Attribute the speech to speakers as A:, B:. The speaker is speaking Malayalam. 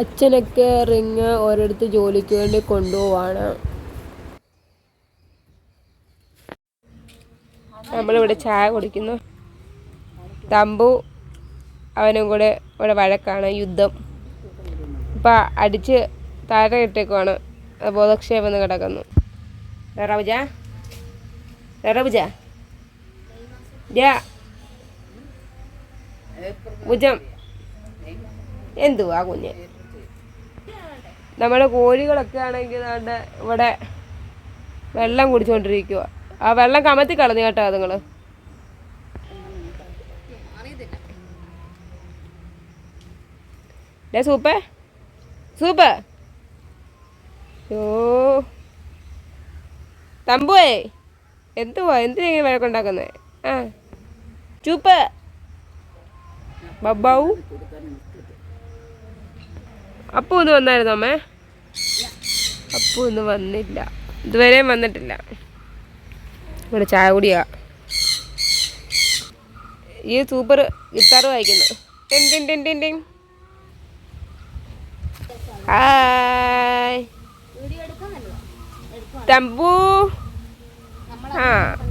A: അച്ഛനൊക്കെ റിങ് ഓരോരുത്തർ ജോലിക്ക് വേണ്ടി കൊണ്ടുപോവാണ്. നമ്മളിവിടെ ചായ കുടിക്കുന്നു. തമ്പു അവനും കൂടെ ഇവിടെ വഴക്കാണ് യുദ്ധം. ഇപ്പം അടിച്ച് താഴെ ഇട്ടേക്കുവാണ്. ബോധക്ഷേപം കിടക്കുന്നു. റബുജ. റബുജ. ഭുജം. എന്തുവാ കുഞ്ഞ്? നമ്മുടെ കോഴികളൊക്കെ ആണെങ്കിൽ അവിടെ ഇവിടെ വെള്ളം കുടിച്ചുകൊണ്ടിരിക്കുക ആ വെള്ളം കമത്തി കളഞ്ഞു കേട്ടോ അതുങ്ങൾ ഡേ സൂപ്പ്. സൂപ്പ്. ഓ തമ്പുവേ എന്തുവാ? എന്തിനാ ഇങ്ങനെ വഴക്കുണ്ടാക്കുന്നേ? ആ. ചൂപ്പ്. ബബ്ബാവു. അപ്പു ഒന്ന് വന്നായിരുന്നു അമ്മേ? അപ്പു ഒന്ന് വന്നില്ല. ഇതുവരെയും വന്നിട്ടില്ല. ഇവിടെ ചായ കുടിയാ. ഈ സൂപ്പർ ഗിത്താർ വായിക്കുന്നു. ടിൻ ആ.